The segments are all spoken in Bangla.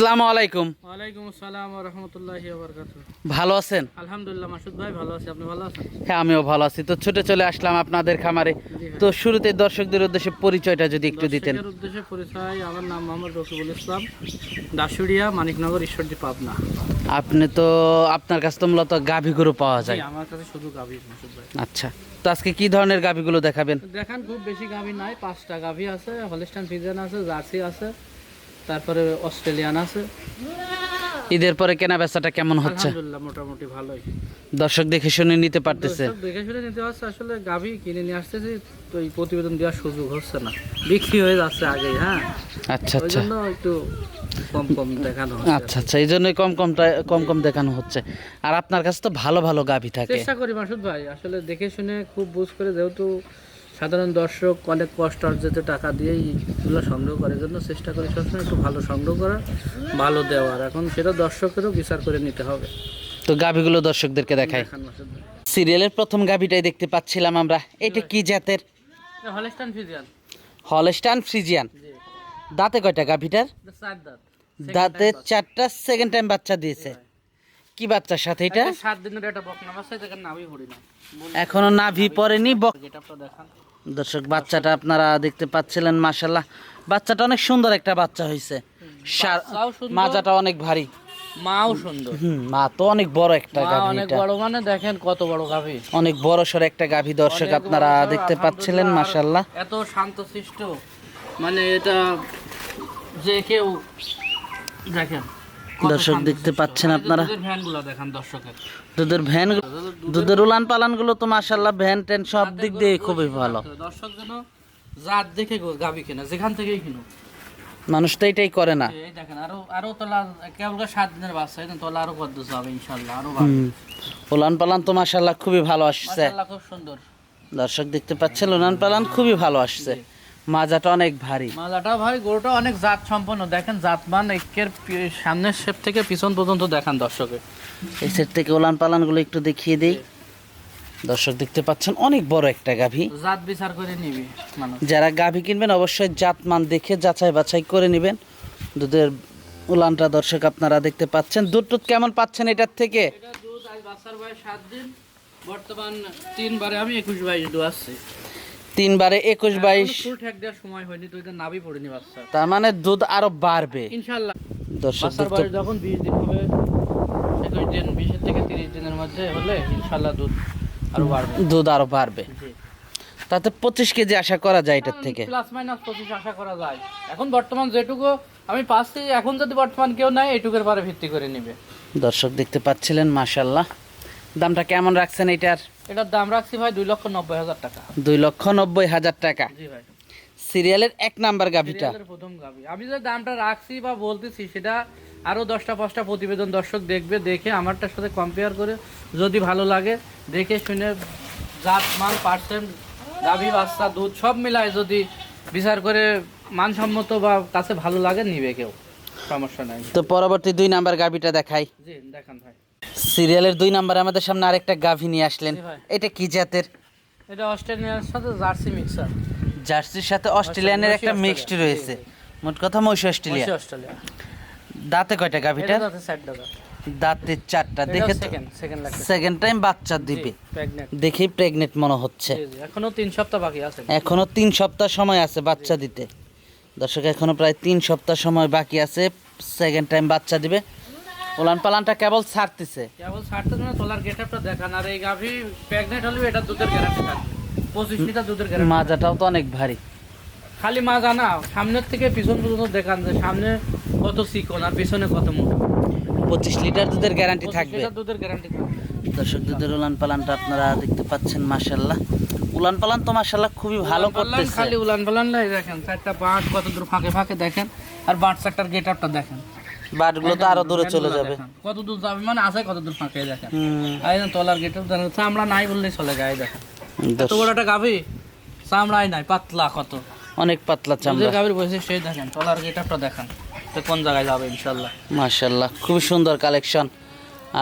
আসসালামু আলাইকুম। ওয়ালাইকুম আসসালাম রহমতুল্লাহি ভালো আছেন? আলহামদুলিল্লাহ মাসুদ ভাই ভালো আছি। আপনি ভালো আছেন? হ্যাঁ আমিও ভালো আছি। তো ছুটে চলে আসলাম আপনাদের খামারে। তো শুরুতে দর্শকদের উদ্দেশ্যে পরিচয়টা যদি একটু দিতেন। দর্শকের উদ্দেশ্যে পরিচয় আমার নাম মোহাম্মদ রকিবুল ইসলাম দাসুরিয়া মানিকনগর ঈশ্বরদী পাবনা। আপনি তো আপনার কাছে তো মূলত গাভী গরু পাওয়া যায়। আমার কাছে শুধু গাভী মাসুদ ভাই। আচ্ছা। তো আজকে কি ধরনের গাভীগুলো দেখাবেন? দেখান খুব বেশি গাভী নাই পাঁচটা গাভী আছে হলিস্টান ফিজিয়ান আছে জার্সি আছে। তারপরে অস্ট্রেলিয়ান আছে। ঈদের পরে কেনা বেচাটা কেমন হচ্ছে? আলহামদুলিল্লাহ মোটামুটি ভালোই। দর্শক দেখে শুনে নিতে পারতেছে। দেখে শুনে নিতে হচ্ছে আসলে গাভী কিনে নিয়ে আসতেছি তো এই প্রতিবেদন দেওয়ার সুযোগ হচ্ছে না। বিক্রি হয়ে যাচ্ছে আগেই হ্যাঁ? আচ্ছা আচ্ছা। একটু কম কম দেখানো হচ্ছে। আচ্ছা আচ্ছা এই জন্যই কম কমটা কম কম দেখানো হচ্ছে। আর আপনার কাছে তো ভালো ভালো গাভী থাকে। চেষ্টা করি মাসুদ ভাই আসলে দেখে শুনে খুব বুঝ করে যেহেতু সাধারণ দর্শক অনেক কষ্ট অর্জিত টাকা দিয়েই এগুলো সংগ্রহ করে জন্য চেষ্টা করি সবসময় একটু ভালো সংগ্রহ করার ভালো দেওয়ার। এখন সেটা দর্শকেরও বিচার করে নিতে হবে। তো গাভীগুলো দর্শকদেরকে ভাই সিরিয়ালের প্রথম গাভীটাই দেখতে পাচ্ছিলাম আমরা। এটা কি জাতের? Holstein Friesian Holstein Friesian. দাঁতে কয়টা গাভীটার? এটা দাঁত। চারটা সেকেন্ড টাইম বাচ্চা দিয়েছে। কি বাচ্চার সাথে এটা? সাত দিনের একটা বকনা বাচ্চা দেখেন নামই পড়ি না। এখনও নাভি পড়েনি বক আপনার দেখান। দর্শক বাচ্চাটা আপনারা দেখতে পাচ্ছিলেন মাশাল্লাহ বাচ্চাটা অনেক সুন্দর একটা বাচ্চা হয়েছে। মাজাটা অনেক ভারী। মাও সুন্দর। মা তো অনেক বড় একটা গাভী অনেক বড় মানে দেখেন কত বড় গাভী। অনেক বড় সর একটা গাভী দর্শক আপনারা দেখতে পাচ্ছিলেন। মাশাল্লাহ এত শান্তশিষ্ট। মানে এটা যে কেউ দেখেন। দর্শক দেখতে পাচ্ছেন আপনারা? দুধের ভ্যান দুধের উলান পালানগুলো তো মাশাল্লাহ ভ্যান ট্যান সব দিক দিয়ে খুবই ভালো। দর্শক যেন জাত দেখে গো- গাভী কেনা যেখান থেকেই কিনো মানুষ তো এটাই করে না। দেখেন আরও আরও তোলা কেবল সাত দিনের বাচ্চা তোলা আরও কত যাবে ইনশাল্লাহ আরও উলান পালান তো মাশাল্লাহ খুবই ভালো আসছে। খুব সুন্দর। দর্শক দেখতে পাচ্ছেন উলান পালান খুবই ভালো আসছে। মাজাটা অনেক ভারী। মালাটা ভাই গরুটা অনেক জাত সম্পন্ন দেখেন জাতমান একের সামনের শেপ থেকে পিছন পর্যন্ত দেখান দর্শকে। এই সেট থেকে উলান পালানগুলো একটু দেখিয়ে দেই। দর্শক দেখতে পাচ্ছেন অনেক বড় একটা গাভী। জাত বিচার করে নিবি মানুষ। যারা গাভী কিনবেন অবশ্যই জাতমান দেখে যাচাই বাছাই করে নেবেন। দুধের উলানটা দর্শক আপনারা দেখতে পাচ্ছেন। দুধ টুধ কেমন পাচ্ছেন এটার থেকে? এটা দুধ আজ বাচ্চার বয়স সাত দিন। বর্তমান তিনবারে আমি একুশ বাইশ দু আসছি। তিনবারে একুশ বাইশ। সময় হয়নি তুই নাভি পড়েনি বাচ্চা তার মানে দুধ আরও বাড়বে। ইনশাল্লাহ। দর্শক যখন বিশ দিন হবে একুশ দিন বিশের থেকে তিরিশ দিনের মধ্যে হলে ইনশাল্লাহ দুধ আরও বাড়বে। দুধ আরও বাড়বে। তাতে পঁচিশ কেজি আশা করা যায় এটার থেকে। প্লাস মাইনাস পঁচিশ আশা করা যায়। এখন বর্তমান যেটুকু আমি পাচ্ছি এখন যদি বর্তমান কেউ নেয় এটুকুর পরে ভিত্তি করে নিবে। দর্শক দেখতে পাচ্ছিলেন মাশাল্লাহ দামটা কেমন রাখছেন এটার এটার দাম রাখছি ভাই দুই লক্ষ নব্বই হাজার টাকা। দুই লক্ষ নব্বই হাজার টাকা। জি ভাই। সিরিয়ালের এক নাম্বার গাভিটা। সিরিয়ালের প্রথম গাভী। আমি যে দামটা রাখছি বা বলতেছি সেটা আরও দশটা পাঁচটা প্রতিবেদন দর্শক দেখবে দেখে আমারটার সাথে কম্পেয়ার করে যদি ভালো লাগে দেখে শুনে জাত মান পার্সেন্ট গাভী বাচ্চা দুধ সব মিলায় যদি বিচার করে মানসম্মত বা কাছে ভালো লাগে নিবে কেউ। সমস্যা নাই। তো পরবর্তী দুই নাম্বার গাভিটা দেখাই। জি দেখান ভাই। সিরিয়ালের দুই নাম্বারে আমাদের সামনে আরেকটা গাভী নিয়ে আসলেন। এটা কি জাতের? এটা অস্ট্রেলিয়ার সাথে জার্সি মিক্সার। জার্সির সাথে অস্ট্রেলিয়ানের একটা মিক্সড রয়েছে। মোট কথা মহিষ অস্ট্রেলিয়া। দাঁতে কয়টা দাদা দাঁতে চারটা দেখে সেকেন্ড সেকেন্ড লাগবে সেকেন্ড টাইম বাচ্চা দিবে। দেখেই প্রেগনেন্ট মনে হচ্ছে। এখনও তিন সপ্তাহ বাকি আছে। এখনও তিন সপ্তাহ সময় আছে বাচ্চা দিতে। দর্শক এখনও প্রায় তিন সপ্তাহ সময় বাকি আছে। সেকেন্ড টাইম বাচ্চা দিবে। উলান পালানটা কেবল ছাড়তেছে। কেবল ছাড়তে না তোলার গেটআপটা দেখান। আর এই গাভি প্রেগনেন্ট হলে এটা দুধের গ্যারান্টি থাকবে। পঁচিশ লিটার দুধের গ্যারান্টি মাজাটাও তো অনেক ভারী। খালি মা জানা সামনের থেকে পিছন পর্যন্ত দেখান যে সামনে কত চিকন আর পিছনে কত মোটা। পঁচিশ লিটার দুধের গ্যারান্টি থাকবে। লিটার দুধের গ্যারান্টি থাকবে। দর্শক দুধের উলান পালানটা আপনারা দেখতে পাচ্ছেন মাশাল্লাহ উলান পালান তো মাশাল্লাহ খুবই ভালো করতেছে খালি উলান পালান লাই দেখেন চারটা বাঁট কত দূর ফাঁকে ফাঁকে দেখেন আর বাঁট চারটার গেটআপটা দেখেন। বাটগুলো তো আরও দূরে চলে যাবে। কত দূর যাবে মানে আছে কত দূর ফাঁকে দেখেন। এই তলার গেটআপ চামড়া নাই বললেই চলে যায় দেখেন। এত বড় একটা গাভি চামড়াই নাই পাতলা কত। অনেক পাতলা চামড়া। গাভীর সেই দেখেন তলার গেটআপটা দেখেন তো কোন জায়গায় যাবে ইনশাল্লাহ মাশাল্লাহ খুবই সুন্দর কালেকশন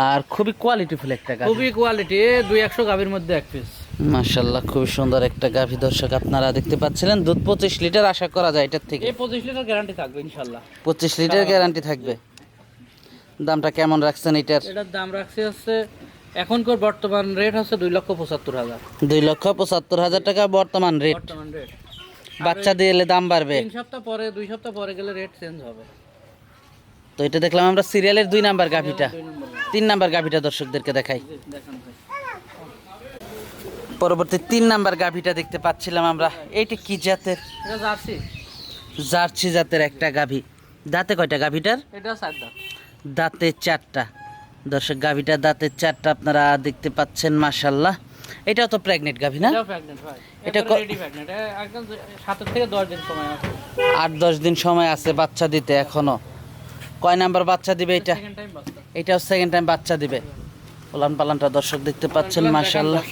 আর খুবই কোয়ালিটিফুল একটা গাভি। খুবই কোয়ালিটি দুই একশো গাভীর মধ্যে এক পিস মাশাল্লাহ খুবই সুন্দর একটা গাভি দর্শক আপনারা দেখতে পাচ্ছিলেন। দুধ পঁচিশ লিটার আশা করা যায় এটার থেকে। পঁচিশ লিটার গ্যারান্টি থাকবে ইনশাল্লাহ পঁচিশ লিটার গ্যারান্টি থাকবে। দামটা কেমন রাখছেন এটার? এটার দাম রাখছি হচ্ছে এখনকার বর্তমান রেট হচ্ছে দুই লক্ষ পঁচাত্তর হাজার। দুই লক্ষ পঁচাত্তর হাজার টাকা বর্তমান রেট বর্তমান রেট বাচ্চা দিয়ে এলে দাম বাড়বে। তিন সপ্তাহ পরে দুই সপ্তাহ পরে গেলে রেট চেঞ্জ হবে। তো এটা দেখলাম আমরা সিরিয়ালের দুই নাম্বার গাভিটা। তিন নাম্বার গাভিটা দর্শকদেরকে দেখাই। দেখান পরবর্তী তিন নাম্বার গাভিটা দেখতে পাচ্ছিলাম আমরা। এইটা কি জাতের? জার্সি। জাতের একটা গাভি। দাঁতে কয়টা গাভিটার? দাঁতে। চারটা। দর্শক গাভিটা দাঁতে চারটা আপনারা দেখতে পাচ্ছেন মাশাল্লাহ এটাও তো প্রেগনেন্ট গাভী না? এটা আট দশ দিন সময় আছে বাচ্চা দিতে এখনও। কয় নাম্বার বাচ্চা দিবে এটা? এটাও সেকেন্ড টাইম বাচ্চা দিবে। পালানটা দর্শক দেখতে পাচ্ছেন মাশাল্লাহ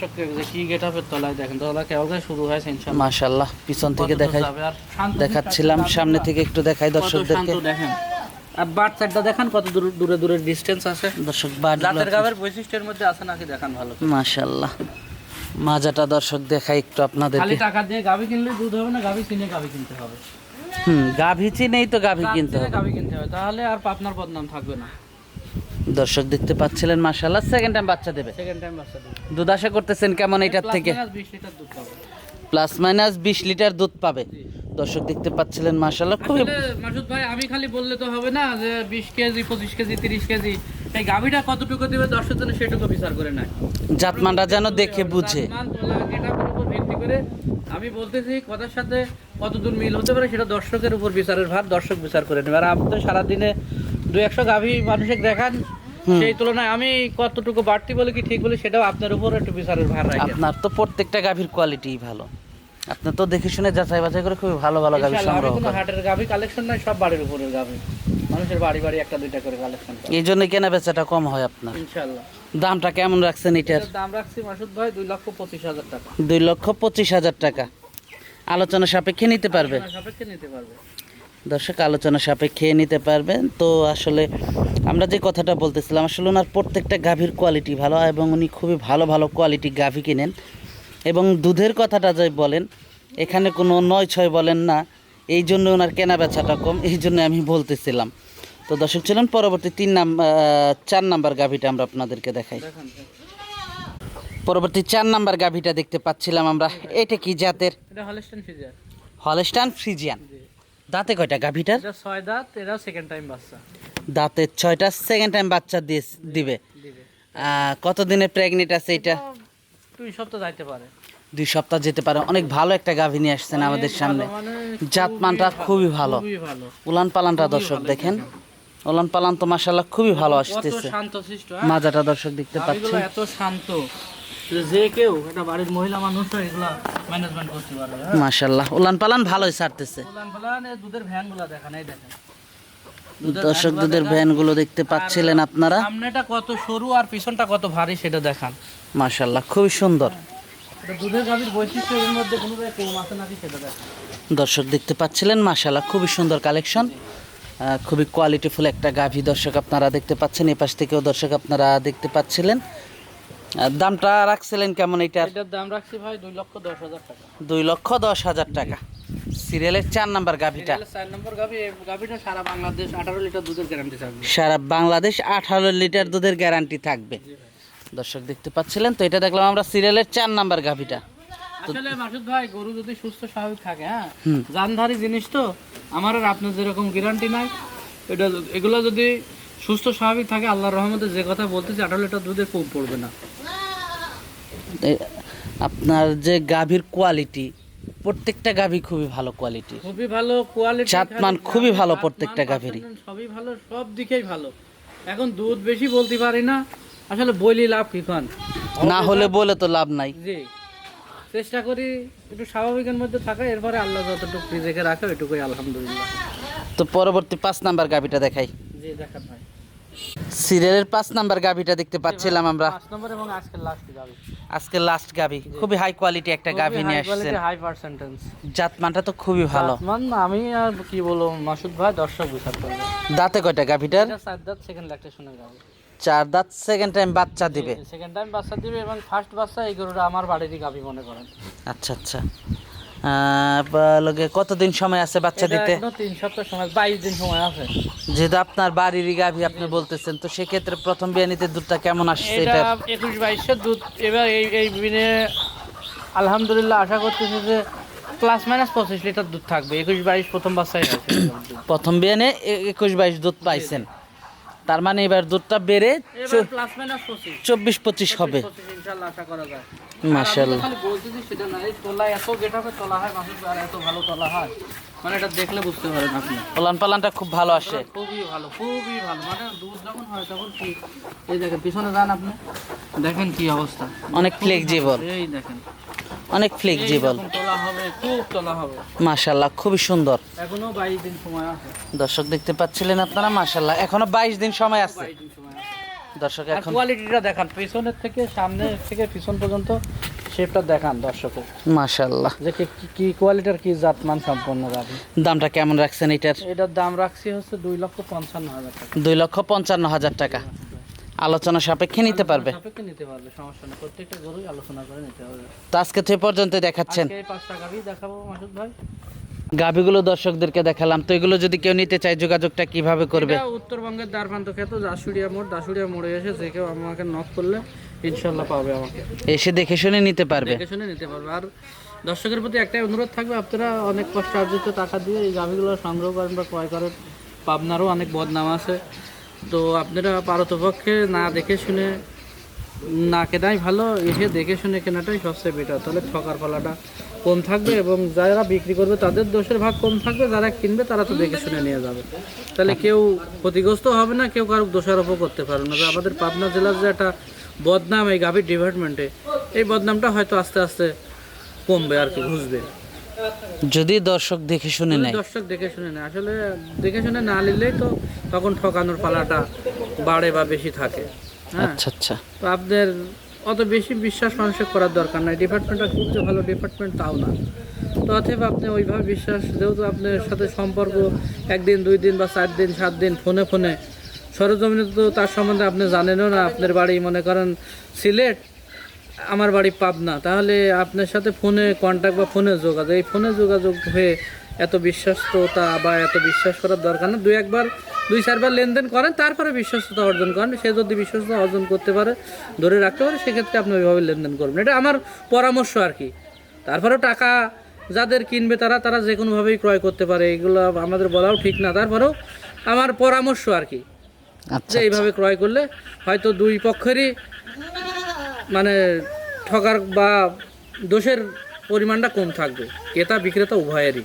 কি গেটআপের তলায় দেখেন তলা কেবল শুরু হয়েছে ইনশাআল্লাহ। মাশাল্লাহ পিছন থেকে দেখাই দেখাচ্ছিলাম সামনে থেকে একটু দেখাই দর্শকদেরকে। দেখেন। আর বাট সাইডটা দেখান কত দূর দূরে দূরে ডিসটেন্স আছে। দর্শক গাবের বৈশিষ্ট্যের মধ্যে আছে নাকি দেখান ভালো মাশাল্লাহ মাজাটা দর্শক দেখাই একটু খালি আপনাদেরকে টাকা দিয়ে গাবি কিনলে দুধ হবে না গাবি কিনে গাবি কিনতে হবে। হুম গাভী চিনেই তো গাভী কিনতে হবে। গাবি কিনতে হবে তাহলে আর পাপনার বদনাম থাকবে না। দর্শক দেখতে পাচ্ছিলেন মাশাল্লাহ সেকেন্ড টাইম বাচ্চা দেবে। সেকেন্ড টাইম বাচ্চা দিবে। দুধ আশা করতেছেন কেমন এটার থেকে? প্লাস মাইনাস বিশ লিটার দুধ পাবে। দর্শক দেখতে পাচ্ছিলেন মাশাল্লাহ খুবই মাসুদ ভাই আমি খালি বললে তো হবে না যে বিশ কেজি পঁচিশ কেজি তিরিশ কেজি এই গাভিটা কতটুকু দিবে দর্শের জন্য সেটুকু বিচার করে নেয়। জাতমানটা যেন দেখে বুঝে। ভিত্তি করে আমি বলতেছি কথার সাথে কতদূর মিল হতে পারে সেটা দর্শকের উপর বিচারের ভার দর্শক বিচার করে নেবে। আর আপনি তো সারাদিনে দু একশো গাভি মানুষকে দেখান সেই তুলনায় আমি কতটুকু বাড়তি বলে কি ঠিক বলে সেটাও আপনার উপর একটু বিচারের ভার রাখি। আপনার তো প্রত্যেকটা গাভীর কোয়ালিটি ভালো। আপনি তো দেখে শুনে যাচাই বাছাই করে খুবই ভালো ভালো গাভী সংগ্রহ করেন। হাটের গাভি কালেকশন নাই সব বাড়ির উপরের গাভি। মানুষের বাড়ি বাড়ি একটা দুইটা করে কালেকশন এই জন্য কেনা বেচাটা কম হয় আপনার। ইনশাআল্লাহ। দামটা কেমন রাখছেন এটার? দাম রাখছি মাসুদ ভাই দুই লক্ষ পঁচিশ হাজার টাকা। দুই লক্ষ পঁচিশ হাজার টাকা। আলোচনা সাপেক্ষে নিতে পারবে? সাপেক্ষে নিতে পারবে। দর্শক আলোচনা সাপেক্ষে নিতে পারবেন। তো আসলে আমরা যে কথাটা বলতেছিলাম আসলে ওনার প্রত্যেকটা গাভীর কোয়ালিটি ভালো এবং উনি খুবই ভালো ভালো কোয়ালিটি গাভী কিনেন। এবং দুধের কথাটা যে বলেন এখানে কোনো নয় ছয় বলেন না এই জন্য ওনার কেনা বেচাটা কম এই জন্য আমি বলতেছিলাম। তো দর্শক ছিলেন পরবর্তী তিন নাম্বার চার নাম্বার গাভীটা আমরা আপনাদেরকে দেখাই। পরবর্তী চার নাম্বার গাভীটা দেখতে পাচ্ছিলাম আমরা। এটা কি জাতের? হলস্টেন হলস্টান ফ্রিজিয়ান দাঁতে কয়টা গাভীটার? ছয় দাঁত এটা সেকেন্ড টাইম বাচ্চা। দাঁতের ছয়টা সেকেন্ড টাইম বাচ্চা দিয়ে দিবে কতদিনে প্রেগনেন্ট আছে এটা? দুই সপ্তাহ যাইতে পারে। দুই সপ্তাহ যেতে পারে। অনেক ভালো একটা গাভী নিয়ে আসছেন আমাদের সামনে। মানে জাতমানটা খুবই ভালো। উলান পালানটা দর্শক দেখেন। উলান পালান তো মাসাল্লাহ খুবই ভালো আসতেছে। মাজাটা দর্শক দেখতে পাচ্ছেন। এত শান্ত। যে যে কেউ এটা বাড়ির মহিলা মানুষরা এগুলা ম্যানেজমেন্ট করতে পারবে হ্যাঁ? উলান পালান ভালোই ছাড়তেছে। ফুলান ফুলান এই দুধের ভ্যানগুলা দেখেন এই দেখেন। দর্শক দুধের ভ্যানগুলো দেখতে পাচ্ছিলেন আপনারা। সামনেটা কত সরু আর পিছনটা কত ভারী সেটা দেখান। খুবই সুন্দর। দুধের গাভীর বৈশিষ্ট্য এর মধ্যে কোনো কম আছে নাকি সেটা দেখান। দর্শক দেখতে পাচ্ছিলেন মাশাল্লাহ খুবই সুন্দর কালেকশন। খুবই কোয়ালিটিফুল একটা গাভী দর্শক আপনারা দেখতে পাচ্ছেন। এই পাশ থেকেও দর্শক আপনারা দেখতে পাচ্ছিলেন। দামটা রাখছিলেন কেমন এটার এটার দাম রাখছি ভাই দুই লক্ষ দশ হাজার টাকা। দুই লক্ষ দশ হাজার টাকা। সিরিয়ালের চার নাম্বার গাভীটা। এটা চার নম্বর গাভী গাভীটা সারা বাংলাদেশ আঠারো লিটার দুধের গ্যারান্টি থাকবে। সারা বাংলাদেশ আঠারো লিটার দুধের গ্যারান্টি থাকবে। দর্শক দেখতে পাচ্ছিলেন তো এটা দেখলাম আমরা সিরিয়ালের চার নাম্বার গাভীটা। আসলে মাসুদ ভাই গরু যদি সুস্থ স্বাভাবিক থাকে হ্যাঁ। জানধারী জিনিস তো আমার আর আপনার যেরকম গ্যারান্টি নাই এটা এগুলো যদি সুস্থ স্বাভাবিক থাকে আল্লাহর রহমতে যে কথা বলতেছি আঠারো লিটার দুধে কম পড়বে না। আপনার যে গাভীর কোয়ালিটি প্রত্যেকটা গাভী খুবই ভালো কোয়ালিটি খুবই ভালো কোয়ালিটি জাতমান খুবই ভালো প্রত্যেকটা গাভীরই। সবই ভালো সব দিকেই ভালো। এখন দুধ বেশি বলতে পারি না আসলে বলি লাভ কি খান? না হলে বলে তো লাভ নাই। জি। চেষ্টা করি একটু স্বাভাবিকের মধ্যে থাকা এরপরে আল্লাহ যতটুকু রিজেকে রাখে ওইটুকুই আলহামদুলিল্লাহ। তো পরবর্তী পাঁচ নাম্বার গাভীটা দেখাই। জি দেখান ভাই। সিরিয়ালের পাঁচ নাম্বার গাভিটা দেখতে পাচ্ছিলাম আমরা। পাঁচ নম্বর এবং আজকের লাস্ট গাবি আজকে লাস্ট গাভি। খুবই হাই কোয়ালিটি একটা গাভি নিয়ে আসছেন। হাই পার্সেন্টেজ জাতমানটা তো খুবই ভালো। মান আমি আর কি বলব মাসুদ ভাই দর্শক করবে দাঁতে কয়টা গাভিটার? চার দাঁত সেকেন্ড ল্যাকটেশনের গাবি চার দাঁত সেকেন্ড টাইম বাচ্চা দিবে। সেকেন্ড টাইম বাচ্চা দিবে এবং ফার্স্ট বাচ্চা এই গরুটা আমার বাড়িরই গাবি মনে করেন। আচ্ছা আচ্ছা। কতদিন সময় আছে বাচ্চা দিতে? তিন সপ্তাহ সময় বাইশ দিন সময় আছে। যেহেতু আপনার বাড়ির গাভী আপনি বলতেছেন তো সেক্ষেত্রে প্রথম বিয়ানিতে দুধটা কেমন আসছে এটা একুশ বাইশের দুধ। এবার এই এই বিনে আলহামদুলিল্লাহ আশা করতেছি যে প্লাস মাইনাস পঁচিশ লিটার দুধ থাকবে। একুশ বাইশ প্রথম বাচ্চাই আছে। প্রথম বিয়ানে একুশ বাইশ দুধ পাইছেন। তার মানে এবার দুধটা বেড়ে চব্বিশ পঁচিশ হবে। আশা করা যায়। মাশাআল্লাহ। আর আমি তো সেটা না এই তোলা এত গেটাপে তোলা হয় মাসুদ আর এত ভালো তোলা হয়। মানে এটা দেখলে বুঝতে পারেন আপনি। পালান পালানটা খুব ভালো আসে। খুবই ভালো খুবই ভালো। মানে দুধ যখন হয় তখন কি এই দেখেন পিছনে যান আপনি দেখেন কি অবস্থা। অনেক ফ্লেক্সিবল এই দেখেন। অনেক ফ্লেক্সিবল এইরকম তোলা হবে খুব তোলা হবে। মাশাল্লাহ খুবই সুন্দর। এখনও বাইশ দিন সময় আছে। দর্শক দেখতে পাচ্ছিলেন আপনারা মাশাল্লাহ এখনও বাইশ দিন সময় আছে। বাইশ দিন সময় আছে দর্শক এখন কোয়ালিটিটা দেখান। পিছনের থেকে সামনে থেকে পিছন পর্যন্ত শেপটা দেখান দর্শকের মাশাল্লাহ যে কি- কোয়ালিটির কি জাতমান সম্পন্ন গাভি দামটা কেমন রাখছেন এটার? এটার দাম রাখছি হচ্ছে দুই লক্ষ পঞ্চান্ন হাজার টাকা। দুই লক্ষ পঞ্চান্ন হাজার টাকা। আলোচনা সাপেক্ষে নিতে পারবে। সাপেক্ষে নিতে পারবে সমস্যা নেই। প্রত্যেকটা গরুই আলোচনা করে নিতে হবে। তো আজকে তো পর্যন্ত দেখাচ্ছেন। আজকে পাঁচটা গাভি দেখাবো মাসুদ ভাই। গাভিগুলো দর্শকদেরকে দেখালাম। তো এগুলো যদি কেউ নিতে চায় যোগাযোগটা কীভাবে করবে? উত্তরবঙ্গের দ্বারপ্রান্ত খ্যাত দাসুড়িয়া মোড়। দাসুড়িয়া মোড়ে এসে যে কেউ আমাকে নক করলে ইনশাল্লাহ পাবে আমাকে। এসে দেখে শুনে নিতে পারবে। দেখে শুনে নিতে পারবে। আর দর্শকের প্রতি একটাই অনুরোধ থাকবে আপনারা অনেক কষ্ট অর্জিত টাকা দিয়ে এই গাভিগুলো সংগ্রহ করেন বা ক্রয় করেন। পাবনারও অনেক বদনাম আছে। তো আপনারা পারতপক্ষে না দেখে শুনে না কেনাই ভালো এসে দেখে শুনে কেনাটাই সবচেয়ে বেটার তাহলে ঠকার পালাটা কম থাকবে এবং যারা বিক্রি করবে তাদের দোষের ভাগ কম থাকবে যারা কিনবে তারা তো দেখে শুনে নিয়ে যাবে। তাহলে কেউ ক্ষতিগ্রস্ত হবে না কেউ কারও দোষারোপও করতে পারবে না। আমাদের পাবনা জেলার যে একটা বদনাম এই গাভীর ডিপার্টমেন্টে এই বদনামটা হয়তো আস্তে আস্তে কমবে আর কি ঘুষবে। যদি দর্শক দেখে শুনে নেয়। দর্শক দেখে শুনে না আসলে দেখে শুনে না নিলেই তো তখন ঠকানোর পালাটা বাড়ে বা বেশি থাকে। হ্যাঁ? আচ্ছা আচ্ছা। তো আপনার অত বেশি বিশ্বাস মানুষের করার দরকার নাই। ডিপার্টমেন্টটা খুব যে ভালো ডিপার্টমেন্ট, তাও না। তো অতএব আপনি ওইভাবে বিশ্বাস, যেহেতু আপনার সাথে সম্পর্ক একদিন, দুই দিন বা চার দিন, সাত দিন, ফোনে ফোনে, সরজমিনে তো তার সম্বন্ধে আপনি জানেনও না। আপনার বাড়ি মনে করেন সিলেট, আমার বাড়ি পাবনা। তাহলে আপনার সাথে ফোনে কন্ট্যাক্ট বা ফোনে যোগাযোগ, এই ফোনে যোগাযোগ হয়ে এত বিশ্বস্ততা বা এত বিশ্বাস করার দরকার না। দুই একবার দুই চারবার লেনদেন করেন তারপরে বিশ্বস্ততা অর্জন করেন। সে যদি বিশ্বস্ততা অর্জন করতে পারে ধরে রাখতে পারে সেক্ষেত্রে আপনি ওইভাবে লেনদেন করবেন। এটা আমার পরামর্শ আর কি। তারপরেও টাকা যাদের কিনবে তারা তারা যে কোনোভাবেই ক্রয় করতে পারে এগুলো আমাদের বলাও ঠিক না। তারপরেও আমার পরামর্শ আর কি আচ্ছা যে এইভাবে ক্রয় করলে হয়তো দুই পক্ষেরই মানে ঠকার বা দোষের পরিমাণটা কম থাকবে। ক্রেতা বিক্রেতা উভয়েরই।